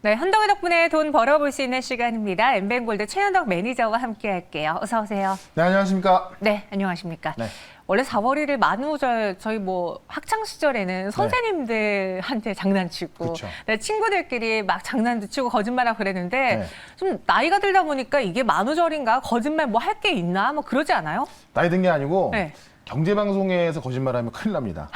네, 현덕의 덕분에 돈 벌어볼 수 있는 시간입니다. 엠뱅골드 최현덕 매니저와 함께 할게요. 어서 오세요. 네, 안녕하십니까. 네, 안녕하십니까. 네. 원래 4월 1일 만우절 저희 뭐 학창 시절에는 선생님들한테 장난치고 그쵸. 네, 친구들끼리 막 장난도 치고 거짓말하고 그랬는데 네. 좀 나이가 들다 보니까 이게 만우절인가 거짓말 뭐 할 게 있나 뭐 그러지 않아요? 나이 든 게 아니고 네. 경제 방송에서 거짓말하면 큰일 납니다.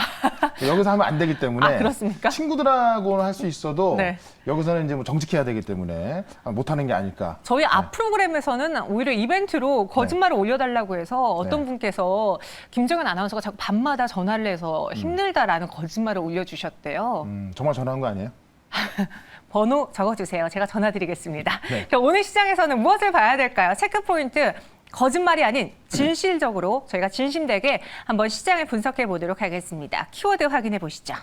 여기서 하면 안 되기 때문에 아, 그렇습니까? 친구들하고는 할 수 있어도 네. 여기서는 이제 뭐 정직해야 되기 때문에 아, 못하는 게 아닐까. 저희 앞 프로그램에서는 오히려 이벤트로 거짓말을 올려달라고 해서 어떤 네. 분께서 김정은 아나운서가 자꾸 밤마다 전화를 해서 힘들다라는 거짓말을 올려주셨대요. 음, 정말 전화한 거 아니에요? 번호 적어주세요. 제가 전화드리겠습니다. 네. 그럼 오늘 시장에서는 무엇을 봐야 될까요? 체크 포인트. 거짓말이 아닌 진실적으로 저희가 진심되게 한번 시장을 분석해 보도록 하겠습니다. 키워드 확인해 보시죠.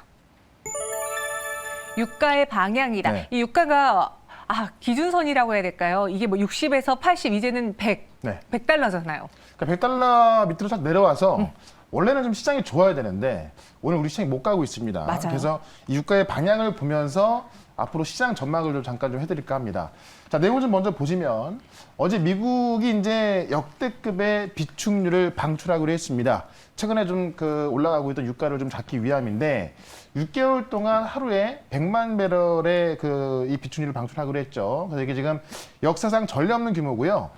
유가의 방향이다. 네. 이 유가가 아, 기준선이라고 해야 될까요? 이게 뭐 60에서 80, 이제는 100, 네. 100달러잖아요. 그러니까 100달러 밑으로 싹 내려와서 음. 원래는 좀 시장이 좋아야 되는데 오늘 우리 시장이 못 가고 있습니다. 맞아요. 그래서 이 유가의 방향을 보면서 앞으로 시장 전망을 좀 잠깐 좀 해드릴까 합니다. 자 내용을 좀 먼저 보시면 어제 미국이 이제 역대급의 비축률을 방출하기로 했습니다. 최근에 좀 그 올라가고 있던 유가를 좀 잡기 위함인데 6개월 동안 하루에 100만 배럴의 그 이 비축률을 방출하기로 했죠. 그래서 이게 지금 역사상 전례 없는 규모고요.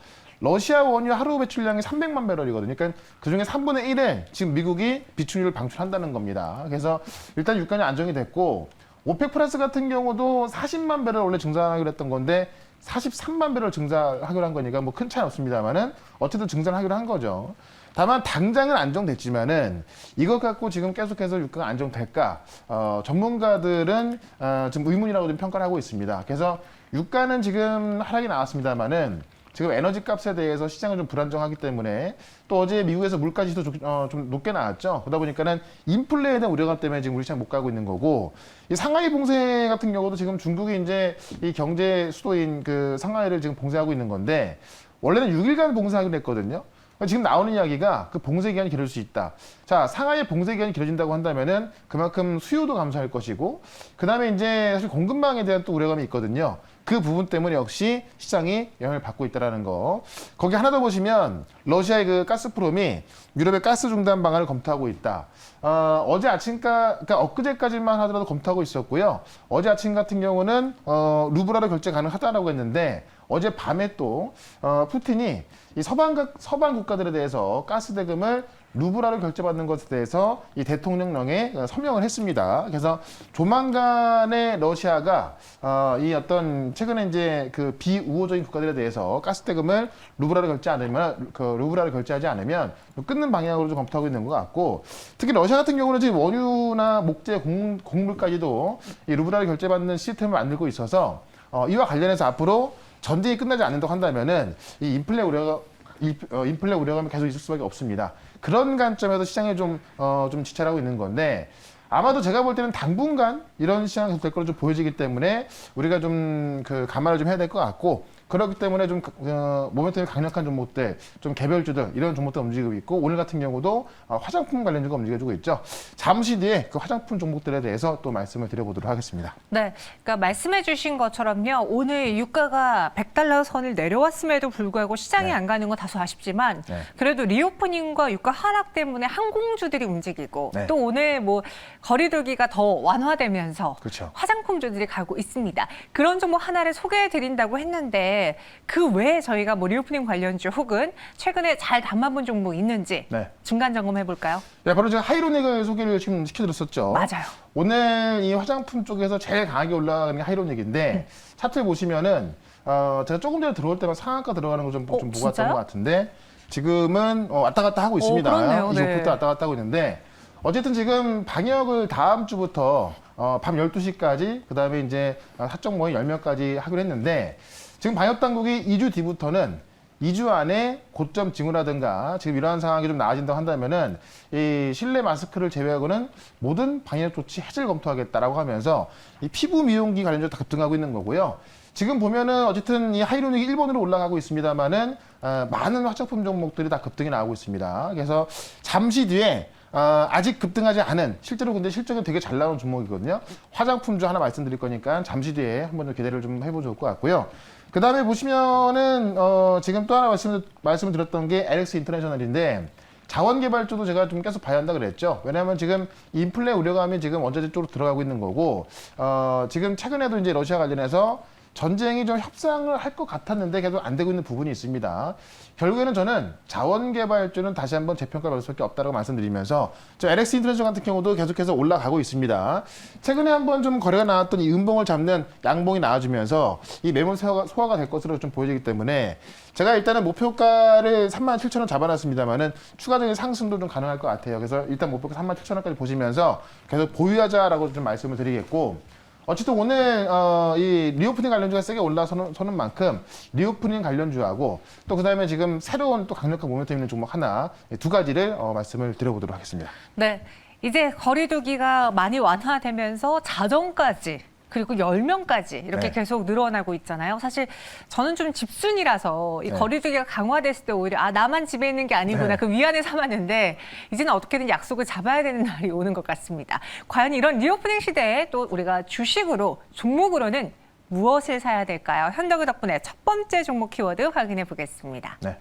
러시아 원유 하루 배출량이 300만 배럴이거든요. 그러니까 그중에 3분의 1을 지금 미국이 비축률을 방출한다는 겁니다. 그래서 일단 유가는 안정이 됐고 오펙 플러스 같은 경우도 40만 배럴 원래 증산하기로 했던 건데 43만 배럴 증산하기로 한 거니까 뭐 큰 차이 없습니다만은 어쨌든 증산하기로 한 거죠. 다만 당장은 안정됐지만은 이것 갖고 지금 계속해서 유가가 안정될까? 어, 전문가들은 어, 지금 의문이라고 좀 평가를 하고 있습니다. 그래서 유가는 지금 하락이 나왔습니다만은 지금 에너지 값에 대해서 시장은 좀 불안정하기 때문에 또 어제 미국에서 물가 지수도 좀, 어, 좀 높게 나왔죠. 그러다 보니까는 인플레에 대한 우려감 때문에 지금 우리 시장 못 가고 있는 거고 이 상하이 봉쇄 같은 경우도 지금 중국이 이제 이 경제 수도인 그 상하이를 지금 봉쇄하고 있는 건데 원래는 6일간 봉쇄하기로 했거든요. 그러니까 지금 나오는 이야기가 그 봉쇄 기간이 길어질 수 있다. 자, 상하이의 봉쇄 기간이 길어진다고 한다면은 그만큼 수요도 감소할 것이고, 그 다음에 이제 사실 공급망에 대한 또 우려감이 있거든요. 그 부분 때문에 역시 시장이 영향을 받고 있다라는 거. 거기 하나 더 보시면 러시아의 그 가스프롬이 유럽의 가스 중단 방안을 검토하고 있다. 어, 어제 아침까, 그러니까 엊그제까지만 하더라도 검토하고 있었고요. 어제 아침 같은 경우는 어, 루브라로 결제 가능하다라고 했는데 어제 밤에 또 어, 푸틴이 이 서방 각- 서방 국가들에 대해서 가스 대금을 루브라로 결제받는 것에 대해서 이 대통령령에 어, 서명을 했습니다. 그래서 조만간에 러시아가 어, 이 어떤 최근에 이제 그 비우호적인 국가들에 대해서 가스 대금을 루브라로 결제 않으면 그 루브라로 결제하지 않으면 끊는 방향으로 좀 검토하고 있는 것 같고 특히 러시아 같은 경우는 지금 원유나 목재, 공, 곡물까지도 이 루브라로 결제받는 시스템을 만들고 있어서 어, 이와 관련해서 앞으로 전쟁이 끝나지 않는다고 한다면은 이 인플레 우려가 이- 어, 인플레 우려감이 계속 있을 수밖에 없습니다. 그런 관점에서 시장에 좀, 어, 좀 지체하고 있는 건데, 아마도 제가 볼 때는 당분간 이런 시장이 될 걸로 좀 보여지기 때문에 우리가 좀 그 감안을 좀 해야 될 것 같고, 그렇기 때문에 좀 어, 모멘텀이 강력한 종목들, 좀 개별주들 이런 종목들 움직이고 있고 오늘 같은 경우도 어, 화장품 관련주가 움직여주고 있죠. 잠시 뒤에 그 화장품 종목들에 대해서 또 말씀을 드려보도록 하겠습니다. 네, 그러니까 말씀해 주신 것처럼요. 오늘 유가가 100달러 선을 내려왔음에도 불구하고 시장이 네. 안 가는 건 다소 아쉽지만 네. 그래도 리오프닝과 유가 하락 때문에 항공주들이 움직이고 네. 또 오늘 뭐 거리두기가 더 완화되면서 그렇죠. 화장품주들이 가고 있습니다. 그런 종목 하나를 소개해 드린다고 했는데 그 외에 저희가 뭐 리오프닝 관련주 혹은 최근에 잘 담아본 종목 있는지 네. 중간 점검해 볼까요? 네, 바로 제가 하이로닉을 소개를 지금 시켜드렸었죠. 맞아요. 오늘 이 화장품 쪽에서 제일 강하게 올라가는 게 하이로닉인데 차트를 보시면은 어, 제가 조금 전에 들어올 때만 상한가 들어가는 거좀 어, 좀 보고 왔던? 것 같은데 지금은 어, 왔다 갔다 하고 있습니다. 그렇네요. 네. 25% 왔다 갔다 하고 있는데 어쨌든 지금 방역을 다음 주부터 어, 밤 12시까지 그다음에 이제 사적 모임 10명까지 하기로 했는데 지금 방역 당국이 2주 뒤부터는 2주 안에 고점 징후라든가 지금 이러한 상황이 좀 나아진다고 한다면은 이 실내 마스크를 제외하고는 모든 방역 조치 해제를 검토하겠다라고 하면서 이 피부 미용기 관련주 다 급등하고 있는 거고요. 지금 보면은 어쨌든 이 하이로닉이 일본으로 올라가고 있습니다만은 어, 많은 화장품 종목들이 다 급등이 나오고 있습니다. 그래서 잠시 뒤에 어, 아직 급등하지 않은 실제로 근데 실적이 되게 잘 나오는 종목이거든요. 화장품주 하나 말씀드릴 거니까 잠시 뒤에 한번 좀 기대를 좀 해보면 좋을 것 같고요. 그 다음에 보시면은 어, 지금 또 하나 말씀, 말씀을 드렸던 게 LX 인터내셔널인데 자원개발주도 제가 좀 계속 봐야 한다 그랬죠. 왜냐하면 지금 인플레 우려감이 지금 원자재 쪽으로 들어가고 있는 거고 어, 지금 최근에도 이제 러시아 관련해서 전쟁이 좀 협상을 할 것 같았는데 계속 안 되고 있는 부분이 있습니다. 결국에는 저는 자원개발주는 다시 한번 재평가받을 수밖에 없다고 말씀드리면서 저 LX 인터내셔널 같은 경우도 계속해서 올라가고 있습니다. 최근에 한번 좀 거래가 나왔던 이 음봉을 잡는 양봉이 나와주면서 이 매물 소화가, 소화가 될 것으로 좀 보여지기 때문에 제가 일단은 목표가를 37,000원 잡아놨습니다만은 추가적인 상승도 좀 가능할 것 같아요. 그래서 일단 목표가 37,000원까지 보시면서 계속 보유하자라고 좀 말씀을 드리겠고 어쨌든 오늘 어, 이 리오프닝 관련주가 세게 올라서는 서는 만큼 리오프닝 관련주하고 또 그다음에 지금 새로운 또 강력한 모멘텀 있는 종목 하나 두 가지를 어, 말씀을 드려보도록 하겠습니다. 네. 이제 거리두기가 많이 완화되면서 자정까지 그리고 10명까지 이렇게 네. 계속 늘어나고 있잖아요. 사실 저는 좀 집순이라서 이 네. 거리두기가 강화됐을 때 오히려 아 나만 집에 있는 게 아니구나 네. 그 위안에 삼았는데 이제는 어떻게든 약속을 잡아야 되는 날이 오는 것 같습니다. 과연 이런 리오프닝 시대에 또 우리가 주식으로 종목으로는 무엇을 사야 될까요? 현덕의 덕분에 첫 번째 종목 키워드 확인해 보겠습니다. 네.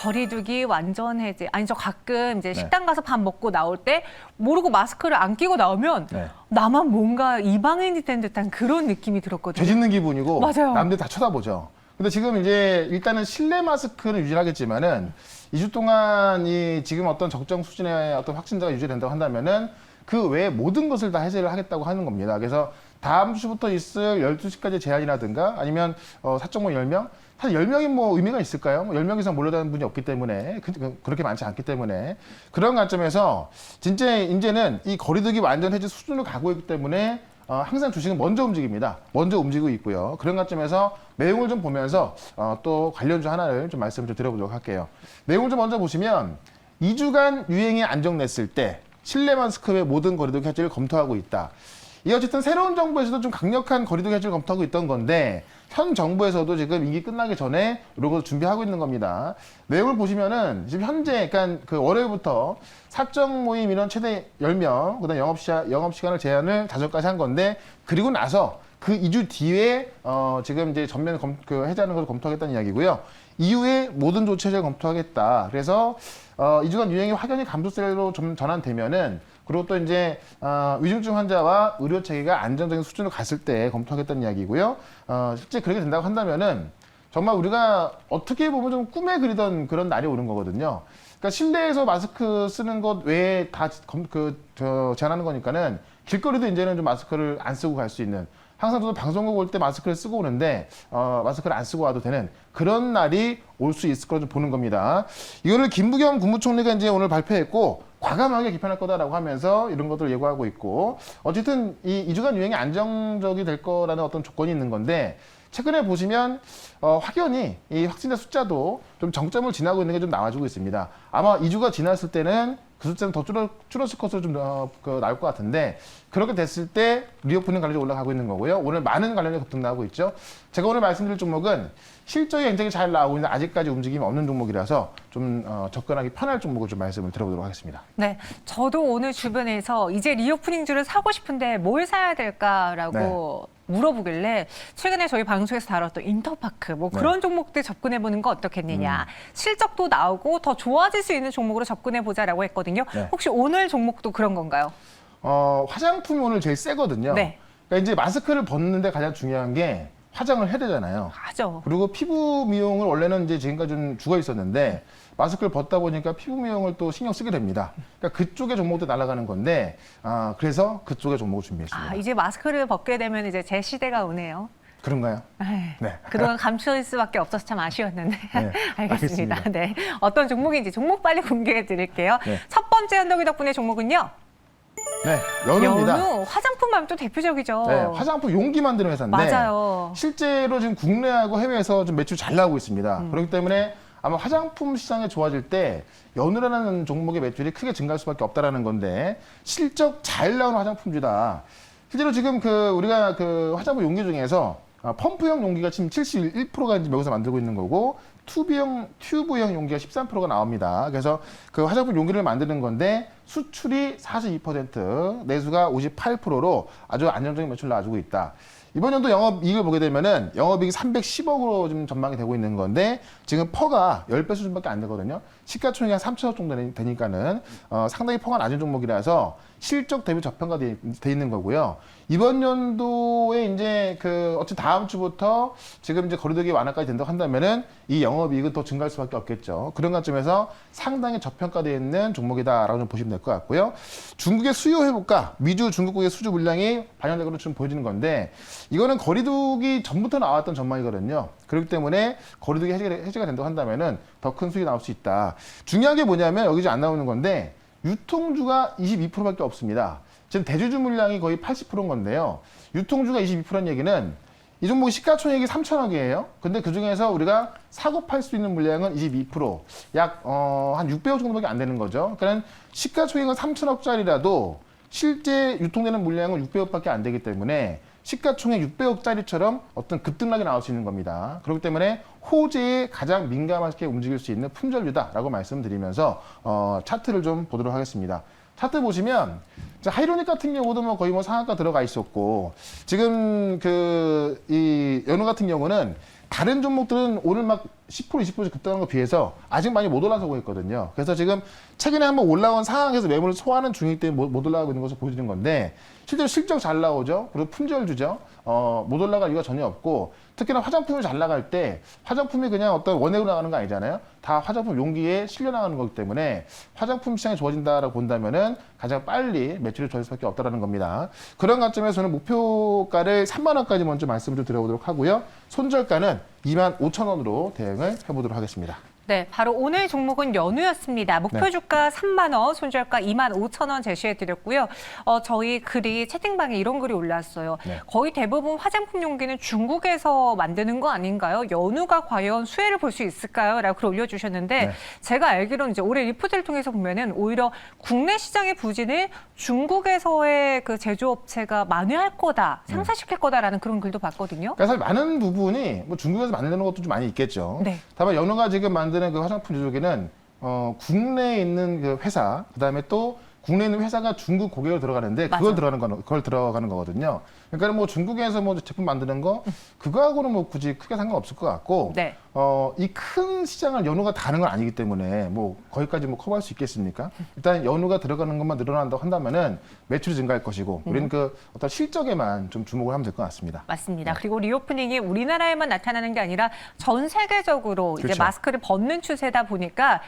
거리두기 완전 해제. 아니 저 가끔 이제 네. 식당 가서 밥 먹고 나올 때 모르고 마스크를 안 끼고 나오면 네. 나만 뭔가 이방인이 된 듯한 그런 느낌이 들었거든요. 죄 짓는 기분이고 맞아요. 남들 다 쳐다보죠. 근데 지금 이제 일단은 실내 마스크는 유지하겠지만은 2주 동안 이 지금 어떤 적정 수준의 어떤 확진자가 유지된다고 한다면은 그 외에 모든 것을 다 해제를 하겠다고 하는 겁니다. 그래서 다음 주부터 있을 12시까지 제한이라든가 아니면 어, 사적모 10명? 사실 10명이 뭐 의미가 있을까요? 뭐 10명 이상 몰려다니는 분이 없기 때문에 그, 그- 그렇게 많지 않기 때문에 그런 관점에서 진짜 이제는 이 거리두기 완전 해제 수준으로 가고 있기 때문에 어, 항상 주식은 먼저 움직입니다. 먼저 움직이고 있고요. 그런 관점에서 내용을 좀 보면서 어, 또 관련주 하나를 좀 말씀을 좀 드려보도록 할게요. 내용을 좀 먼저 보시면 2주간 유행이 안정됐을 때 실내 마스크의 모든 거리두기 해제를 검토하고 있다. 이 어쨌든 새로운 정부에서도 좀 강력한 거리두기 해제를 검토하고 있던 건데 현 정부에서도 지금 임기 끝나기 전에 이런 걸 준비하고 있는 겁니다. 내용을 보시면은 지금 현재 그러니까 그 월요일부터 사적 모임 인원 최대 10명, 그다음 영업 시간 영업 시간을 제한을 자정까지 한 건데 그리고 나서 그 2주 뒤에 어 지금 이제 전면 검, 그 해제하는 것을 검토하겠다는 이야기고요. 이후에 모든 조치 해제를 검토하겠다. 그래서 어 2주간 유행이 확연히 감소세로 좀 전환되면은 그리고 또 이제 어, 위중증 환자와 의료 체계가 안정적인 수준으로 갔을 때 검토하겠다는 이야기고요. 어, 실제 그렇게 된다고 한다면은 정말 우리가 어떻게 보면 좀 꿈에 그리던 그런 날이 오는 거거든요. 그러니까 실내에서 마스크 쓰는 것 외에 다그 제한하는 거니까는 길거리도 이제는 좀 마스크를 안 쓰고 갈 수 있는 항상 저도 방송국 올 때 마스크를 쓰고 오는데 어, 마스크를 안 쓰고 와도 되는 그런 날이 올 수 있을 좀 보는 겁니다. 이거를 김부겸 국무총리가 이제 오늘 발표했고 과감하게 개편할 거다라고 하면서 이런 것들을 예고하고 있고 어쨌든 이 2주간 유행이 안정적이 될 거라는 어떤 조건이 있는 건데 최근에 보시면 어, 확연히 이 확진자 숫자도 좀 정점을 지나고 있는 게 좀 나와주고 있습니다. 아마 2주가 지났을 때는 그 숫자는 더 줄어, 줄었을 것으로 좀 어, 그, 나올 것 같은데 그렇게 됐을 때 리오프닝 관련이 올라가고 있는 거고요. 오늘 많은 관련이 급등 나오고 있죠. 제가 오늘 말씀드릴 종목은 실적이 굉장히 잘 나오고 있는데 아직까지 움직임이 없는 종목이라서 좀 어, 접근하기 편할 종목을 좀 말씀을 드려보도록 하겠습니다. 네, 저도 오늘 주변에서 이제 리오프닝주를 사고 싶은데 뭘 사야 될까라고 물어보길래 최근에 저희 방송에서 다뤘던 인터파크 뭐 네. 그런 종목들 접근해 보는 거 어떻겠느냐 실적도 나오고 더 좋아질 수 있는 종목으로 접근해 보자라고 했거든요. 네. 혹시 오늘 종목도 그런 건가요? 어, 화장품이 오늘 제일 세거든요. 네. 그러니까 이제 마스크를 벗는데 가장 중요한 게 화장을 해야 되잖아요. 하죠. 그리고 피부 미용을 원래는 이제 지금까지 좀 죽어 있었는데 마스크를 벗다 보니까 피부 미용을 또 신경 쓰게 됩니다. 그러니까 그쪽의 종목도 날아가는 건데 아, 그래서 그쪽의 종목을 준비했습니다. 아, 이제 마스크를 벗게 되면 이제 제 시대가 오네요. 그런가요? 에이, 네. 그동안 감출 수밖에 없어서 참 아쉬웠는데 네, 알겠습니다. 알겠습니다. 네, 어떤 종목인지 종목 빨리 공개해 드릴게요. 네. 첫 번째 현덕이 덕분에 종목은요. 네, 연우입니다. 연우 화장품 하면 또 대표적이죠. 네, 화장품 용기 만드는 회사인데 맞아요. 실제로 지금 국내하고 해외에서 좀 매출 잘 나오고 있습니다. 음. 그렇기 때문에 아마 화장품 시장이 좋아질 때 연우라는 종목의 매출이 크게 증가할 수밖에 없다라는 건데 실적 잘 나오는 화장품주다. 실제로 지금 그 우리가 그 화장품 용기 중에서 아, 펌프형 용기가 지금 71%가 이제 여기서 만들고 있는 거고 튜브형 튜브형 용기가 13%가 나옵니다. 그래서 그 화장품 용기를 만드는 건데 수출이 42%, 내수가 58%로 아주 안정적인 매출을 놔주고 있다. 이번 연도 영업이익을 보게 되면은 영업이익이 310억으로 지금 전망이 되고 있는 건데 지금 퍼가 10배 수준밖에 안 되거든요. 시가총액이 한 3천억 정도 되니- 되니까는 어, 상당히 퍼가 낮은 종목이라서 실적 대비 저평가돼 돼 있는 거고요. 이번 연도에 이제 그 어찌 다음 주부터 지금 이제 거리두기 완화까지 된다고 한다면은 이 영업이익은 더 증가할 수밖에 없겠죠. 그런 관점에서 상당히 저평가되어 있는 종목이다라고 좀 보시면 될 것 같고요. 중국의 수요 회복과 미주 중국국의 수주 물량이 반영되고 좀 보여지는 건데 이거는 거리두기 전부터 나왔던 전망이거든요. 그렇기 때문에 거리두기 해제가, 해제가 된다고 한다면은 더 큰 수익이 나올 수 있다. 중요한 게 뭐냐면 여기 이제 안 나오는 건데 유통주가 22%밖에 없습니다. 지금 대주주 물량이 거의 80%인 건데요. 유통주가 22%는 얘기는 이 종목이 시가총액이 3천억이에요. 근데 그 중에서 우리가 사고 팔 수 있는 물량은 22%, 약, 어, 한 600억 정도밖에 안 되는 거죠. 그러니까 시가총액은 3천억짜리라도 실제 유통되는 물량은 600억밖에 안 되기 때문에 시가총액 600억짜리처럼 어떤 급등락이 나올 수 있는 겁니다. 그렇기 때문에 호재에 가장 민감하게 움직일 수 있는 품절류다라고 말씀드리면서 어, 차트를 좀 보도록 하겠습니다. 차트 보시면 자, 하이로닉 같은 경우도 뭐 거의 뭐 상한가 들어가 있었고 지금 그 이 연우 같은 경우는 다른 종목들은 오늘 막 10% 20%씩 급등한 거 비해서 아직 많이 못 올라서고 있거든요. 그래서 지금 최근에 한번 올라온 상황에서 매물을 소화하는 중이기 때문에 못, 못 올라가고 있는 것을 보여주는 건데 실제로 실적 잘 나오죠. 그리고 품절 주죠. 어, 못 올라갈 이유가 전혀 없고 특히나 화장품이 잘 나갈 때 화장품이 그냥 어떤 원액으로 나가는 거 아니잖아요. 다 화장품 용기에 실려 나가는 거기 때문에 화장품 시장이 좋아진다라고 본다면은 가장 빨리 매출이 좋아질 수밖에 없다라는 겁니다. 그런 관점에서는 목표가를 3만 원까지 먼저 말씀을 좀 드려보도록 하고요. 손절가는 2만 5천 원으로 대응을 해보도록 하겠습니다. 네, 바로 오늘 종목은 연우였습니다. 목표 네. 주가 3만 원, 손절가 2만 5천 원 제시해 드렸고요. 어, 저희 글이 채팅방에 이런 글이 올랐어요. 네. 거의 대부분 화장품 용기는 중국에서 만드는 거 아닌가요? 연우가 과연 수혜를 볼 수 있을까요? 라고 글 올려주셨는데 네. 제가 알기로는 이제 올해 리포트를 통해서 보면은 오히려 국내 시장의 부진을 중국에서의 그 제조업체가 만회할 거다, 네. 상쇄시킬 거다라는 그런 글도 봤거든요. 그러니까 사실 많은 부분이 뭐 중국에서 만드는 것도 좀 많이 있겠죠. 네. 다만 연호가 지금 만 드는 그 화장품 제조기는 어, 국내에 있는 그 회사, 그 다음에 또 국내에 있는 회사가 중국 고객으로 들어가는데 그걸 맞아요. 들어가는 거 그걸 들어가는 거거든요. 그러니까 뭐 중국에서 뭐 제품 만드는 거 그거하고는 뭐 굳이 크게 상관없을 것 같고 네. 어, 이 큰 시장을 연우가 다는 건 아니기 때문에 뭐 거기까지 뭐 커버할 수 있겠습니까? 일단 연우가 들어가는 것만 늘어난다고 한다면은 매출이 증가할 것이고 우리는 그 어떤 실적에만 좀 주목을 하면 될 것 같습니다. 맞습니다. 그리고 리오프닝이 우리나라에만 나타나는 게 아니라 전 세계적으로 이제 그렇죠. 마스크를 벗는 추세다 보니까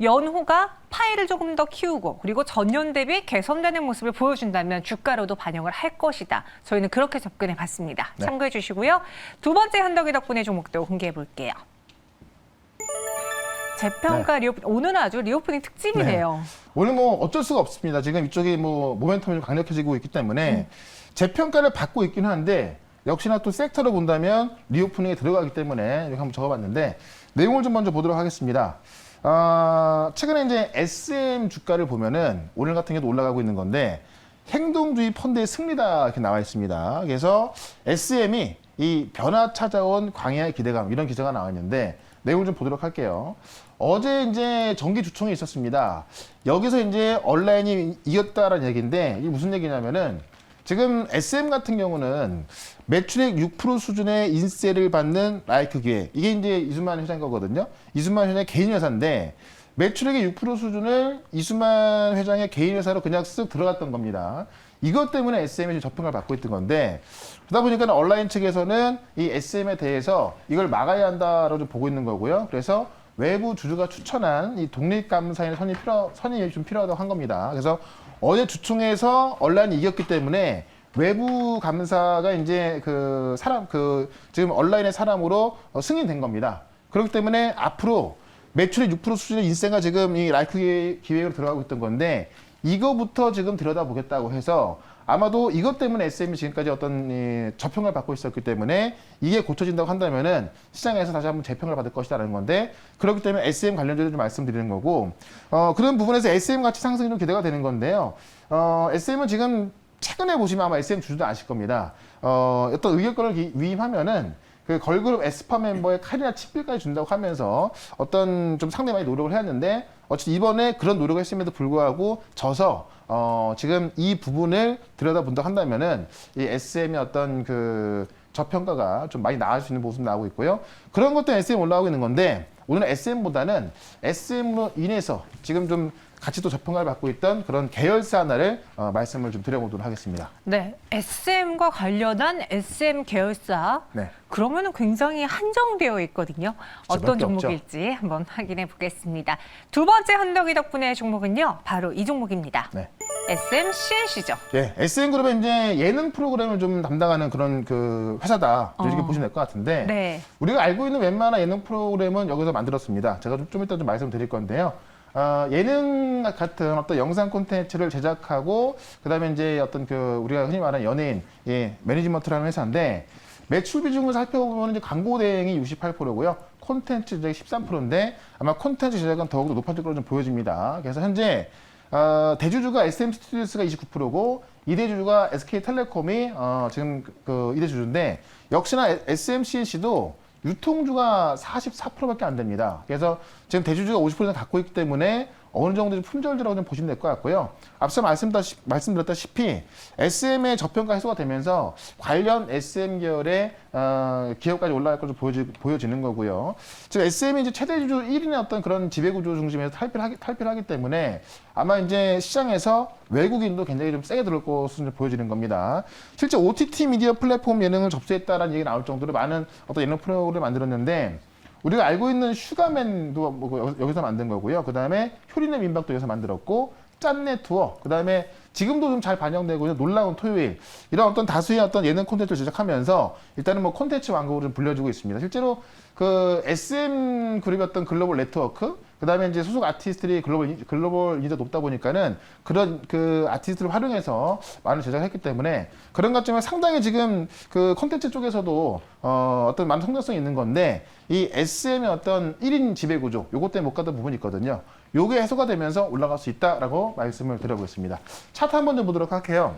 연호가 파이를 조금 더 키우고 그리고 전년 대비 개선되는 모습을 보여준다면 주가로도 반영을 할 것이다. 저희는 그렇게 접근해 봤습니다. 네. 참고해 주시고요. 두 번째 현덕이 덕분에 종목도 공개해 볼게요. 재평가 리오프 오늘은 아주 리오프닝 특집이네요. 오늘 뭐 어쩔 수가 없습니다. 지금 이쪽이 뭐 모멘텀이 좀 강력해지고 있기 때문에 재평가를 받고 있긴 한데 역시나 또 섹터로 본다면 리오프닝에 들어가기 때문에 여기 한번 적어봤는데 내용을 좀 먼저 보도록 하겠습니다. 아, 최근에 이제 SM 주가를 보면은 오늘 같은 경우도 올라가고 있는 건데 행동주의 펀드의 승리다 이렇게 나와 있습니다. 그래서 SM이 이 변화 찾아온 광야의 기대감 이런 기사가 나와 있는데 내용을 좀 보도록 할게요. 어제 이제 정기 주총이 있었습니다. 여기서 이제 온라인이 이겼다라는 얘기인데 이게 무슨 얘기냐면은 지금 SM 같은 경우는 매출액 6% 수준의 인세를 받는 라이크 기획 이게 이제 이수만 회장 거거든요. 이수만 회장의 개인 회사인데 매출액의 6% 수준을 이수만 회장의 개인 회사로 그냥 쓱 들어갔던 겁니다. 이것 때문에 SM이 저평가를 받고 있던 건데 그러다 보니까 온라인 측에서는 이 SM에 대해서 이걸 막아야 한다라고 좀 보고 있는 거고요. 그래서 외부 주주가 추천한 이 독립감사인 선이 필요, 선이 좀 필요하다고 한 겁니다. 그래서 어제 주총에서 온라인이 이겼기 때문에 외부 감사가 이제 그 사람 그 지금 온라인의 사람으로 어, 승인된 겁니다. 그렇기 때문에 앞으로 매출의 6% 수준의 인세가 지금 이 라이크 기- 기획으로 들어가고 있던 건데 이거부터 지금 들여다보겠다고 해서 아마도 이것 때문에 SM이 지금까지 어떤 이 저평을 받고 있었기 때문에 이게 고쳐진다고 한다면은 시장에서 다시 한번 재평을 받을 것이다라는 건데 그렇기 때문에 SM 관련주를 좀 말씀드리는 거고 어 그런 부분에서 SM 가치 상승이 좀 기대가 되는 건데요. 어 SM은 지금 최근에 보시면 아마 SM 주주도 아실 겁니다. 어 어떤 의결권을 기- 위임하면은 그 걸그룹 에스파 멤버의 카리나 칩빌까지 준다고 하면서 어떤 좀 상당히 많이 노력을 해왔는데 어쨌든 이번에 그런 노력을 했음에도 불구하고 져서 어 지금 이 부분을 들여다본다 한다면은 이 SM의 어떤 그 저평가가 좀 많이 나아질 수 있는 모습 나오고 있고요. 그런 것도 SM 올라오고 있는 건데 오늘은 SM보다는 SM으로 인해서 지금 좀 같이 또 저평가를 받고 있던 그런 계열사 하나를 어, 말씀을 좀 드려보도록 하겠습니다. 네, SM과 관련한 SM 계열사. 네. 그러면 은 굉장히 한정되어 있거든요. 어떤. 종목일지 한번 확인해 보겠습니다. 두 번째 헌덕이 덕분의 종목은요, 바로 이 종목입니다. 네. SM CNC죠. 예, SM그룹의 이제 예능 프로그램을 좀 담당하는 그런 그 회사다. 이렇게 어. 보시면 될 것 같은데. 네. 우리가 알고 있는 웬만한 예능 프로그램은 여기서 만들었습니다. 제가 좀, 좀 이따 좀 말씀드릴 건데요. 어, 예능 같은 어떤 영상 콘텐츠를 제작하고 그다음에 이제 어떤 그 우리가 흔히 말하는 연예인 예, 매니지먼트라는 회사인데 매출 비중을 살펴보면 이제 광고 대행이 68%고요. 콘텐츠 제작이 13%인데 아마 콘텐츠 제작은 더욱더 높아질 것으로 좀 보여집니다. 그래서 현재 어, 대주주가 SM 스튜디오스가 29%고 이대주주가 SK텔레콤이 어, 지금 그- 그 이대주주인데 역시나 SMCNC도 유통주가 44%밖에 안 됩니다. 그래서 지금 대주주가 50% 갖고 있기 때문에 어느 정도 좀 품절주라고 좀 보시면 될 것 같고요. 앞서 말씀드렸다시- 말씀드렸다시피 SM의 저평가 해소가 되면서 관련 SM 계열의 어, 기업까지 올라갈 것으로 보여지, 보여지는 거고요. 지금 SM이 이제 최대 주주 1인의 어떤 그런 지배구조 중심에서 탈피를 하기, 탈피를 하기 때문에 아마 이제 시장에서 외국인도 굉장히 좀 세게 들어올 것으로 좀 보여지는 겁니다. 실제 OTT 미디어 플랫폼 예능을 접수했다라는 얘기 나올 정도로 많은 어떤 예능 프로그램을 만들었는데 우리가 알고 있는 슈가맨도 뭐 여- 여기서 만든 거고요. 그 다음에 효리네 민박도 여기서 만들었고 짠내 투어, 그 다음에 지금도 좀 잘 반영되고 있는 놀라운 토요일 이런 어떤 다수의 어떤 예능 콘텐츠를 제작하면서 일단은 뭐 콘텐츠 왕국으로 좀 불려지고 있습니다. 실제로 그 SM 어떤 글로벌 네트워크, 그 다음에 이제 소속 아티스트들이 글로벌 인- 글로벌 인지도 높다 보니까는 그런 그 아티스트를 활용해서 많은 제작을 했기 때문에 그런 것 때문에 상당히 지금 그 콘텐츠 쪽에서도 어, 어떤 많은 성장성이 있는 건데 이 SM의 어떤 1인 지배 구조 요것 때문에 못 가던 부분이 있거든요. 요게 해소가 되면서 올라갈 수 있다라고 말씀을 드려보겠습니다. 차트 한번 좀 보도록 할게요.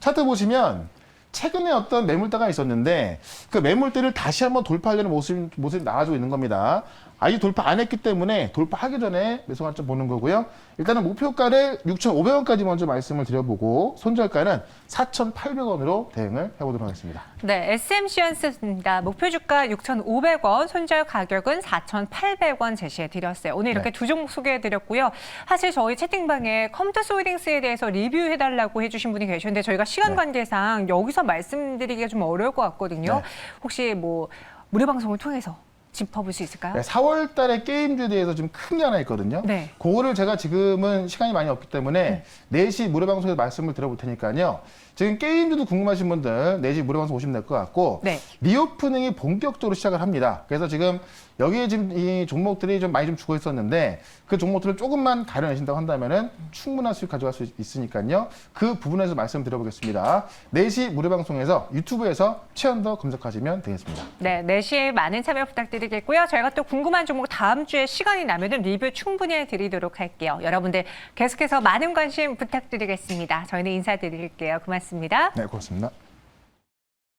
차트 보시면 최근에 어떤 매물대가 있었는데 그 매물대를 다시 한번 돌파하려는 모습, 모습이 나와주고 있는 겁니다. 아직 돌파 안 했기 때문에 돌파하기 전에 매수 관점 보는 거고요. 일단은 목표가를 6,500원까지 먼저 말씀을 드려보고 손절가는 4,800원으로 대응을 해보도록 하겠습니다. 네, SMC였습니다. 목표 주가 6,500원, 손절 가격은 4,800원 제시해 드렸어요. 오늘 이렇게 네. 두 종목 소개해 드렸고요. 사실 저희 채팅방에 컴퓨터 소울링스에 대해서 리뷰해 달라고 해 주신 분이 계셨는데 저희가 시간 네. 관계상 여기서 말씀드리기가 좀 어려울 것 같거든요. 네. 혹시 뭐 무료 방송을 통해서 짚어볼 수 있을까요? 네, 4월 달에 게임주에 대해서 좀 큰 게 하나 있거든요. 네. 그거를 제가 지금은 시간이 많이 없기 때문에 4시 무료 방송에서 말씀을 드려볼 테니까요. 지금 게임주도 궁금하신 분들 4시 무료 방송 오시면 될 것 같고 네. 리오프닝이 본격적으로 시작을 합니다. 그래서 지금 여기에 지금 이 종목들이 좀 많이 좀 죽어 있었는데 그 종목들을 조금만 가려내신다고 한다면은 충분한 수익 가져갈 수 있으니까요. 그 부분에서 말씀드려보겠습니다. 4시 무료 방송에서 유튜브에서 최연더 검색하시면 되겠습니다. 네, 4시에 많은 참여 부탁드리겠고요. 저희가 또 궁금한 종목 다음 주에 시간이 나면은 리뷰 충분히 해드리도록 할게요. 여러분들 계속해서 많은 관심 부탁드리겠습니다. 저희는 인사드릴게요. 고맙습니다. 네, 고맙습니다.